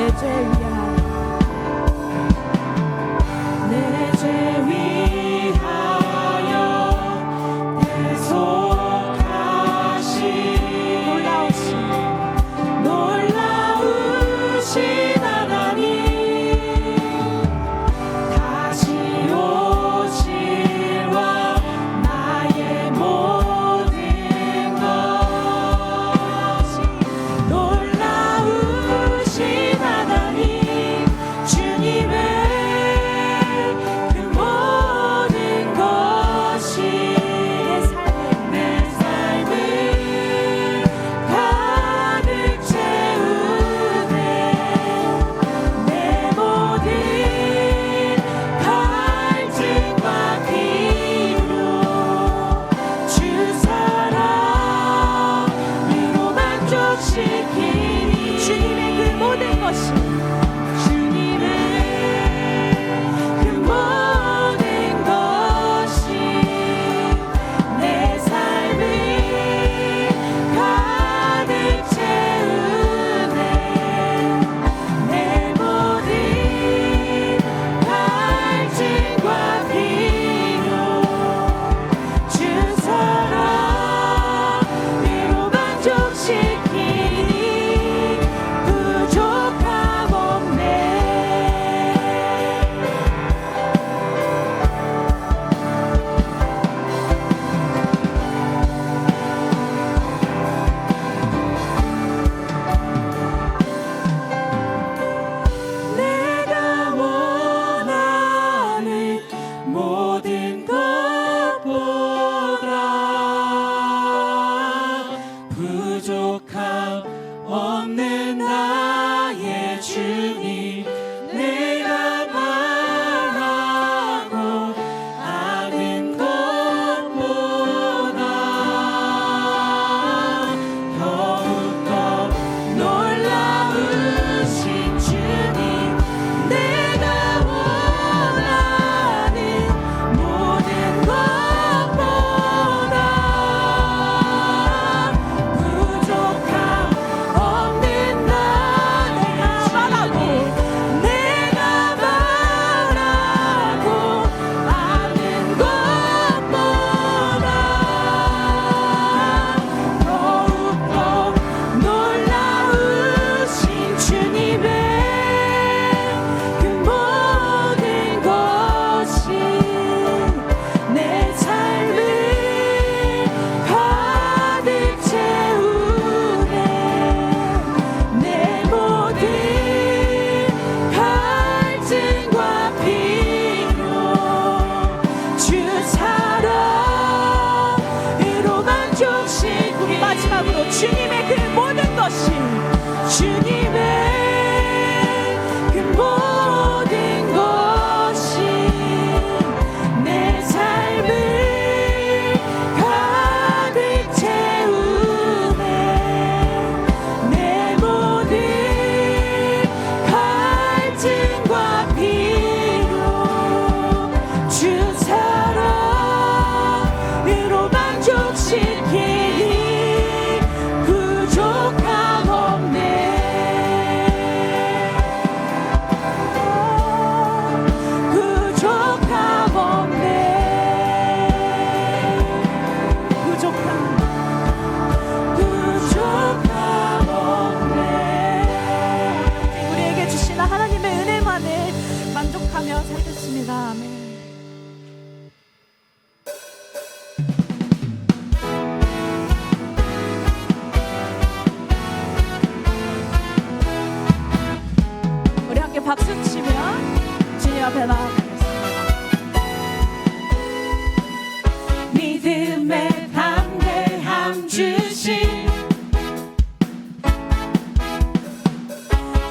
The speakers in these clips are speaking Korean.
deje cross. 살겠습니다. 아멘. 우리 함께 박수 치며 주님 앞에 나. 믿음의 담대함 주신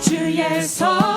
주의 성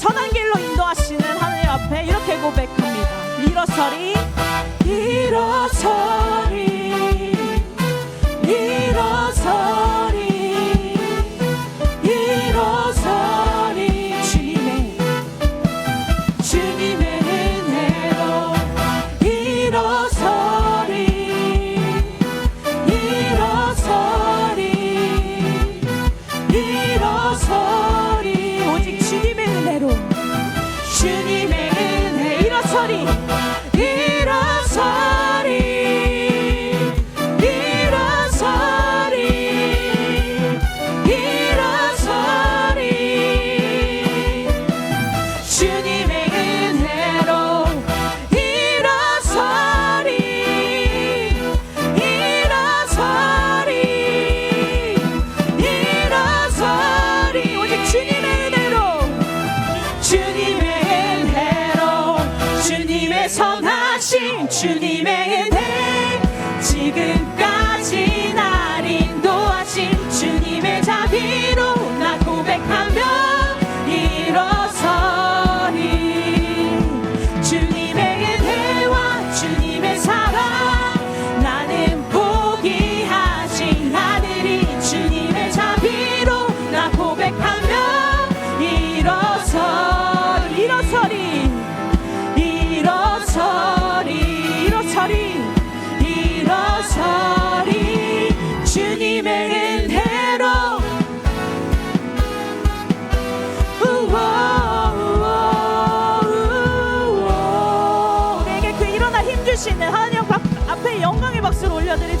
선한 길로 인도하시는 하늘 앞에 이렇게 고백합니다. 일어서리, 일어서리, 일어서리.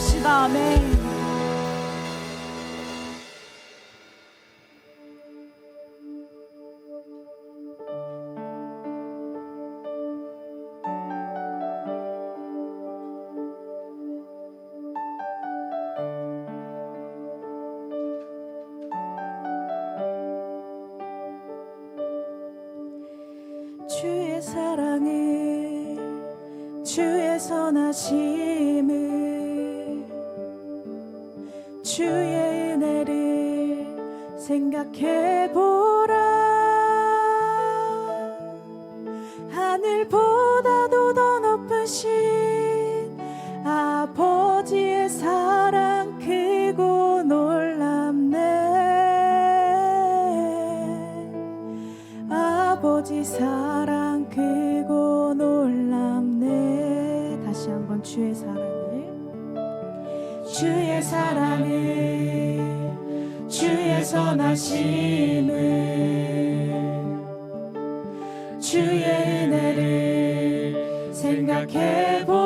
봅시다. 아멘. 주의 은혜를 생각해보 주의 사랑을 주의 선하심을 주의 은혜를 생각해보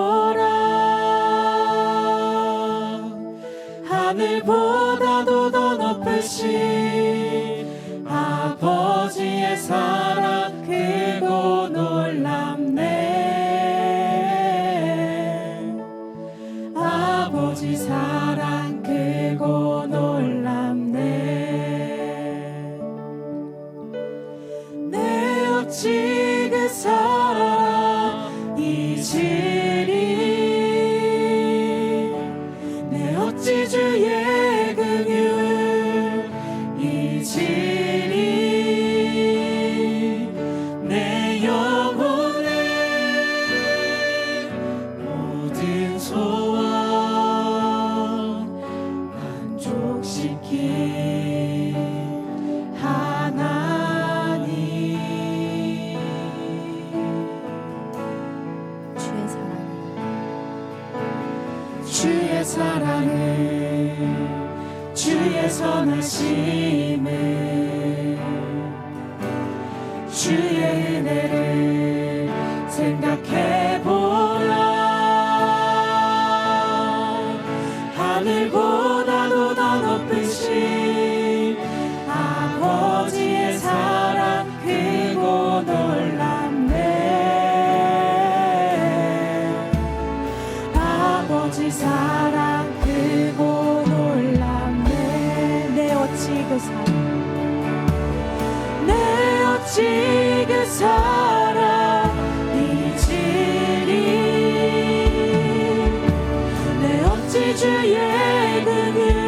아버지 사랑. 하늘 보 주의 그늘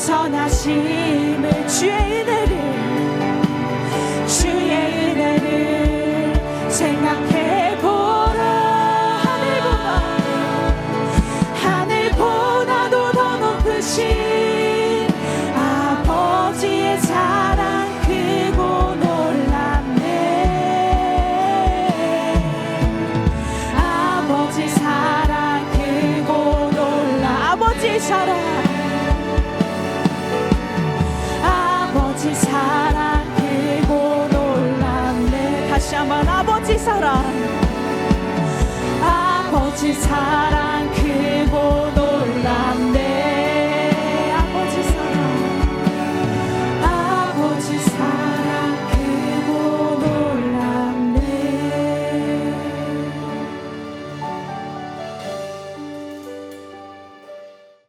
벗어나심을 주의 은혜 사랑. 아버지 사랑 크고 놀랍네.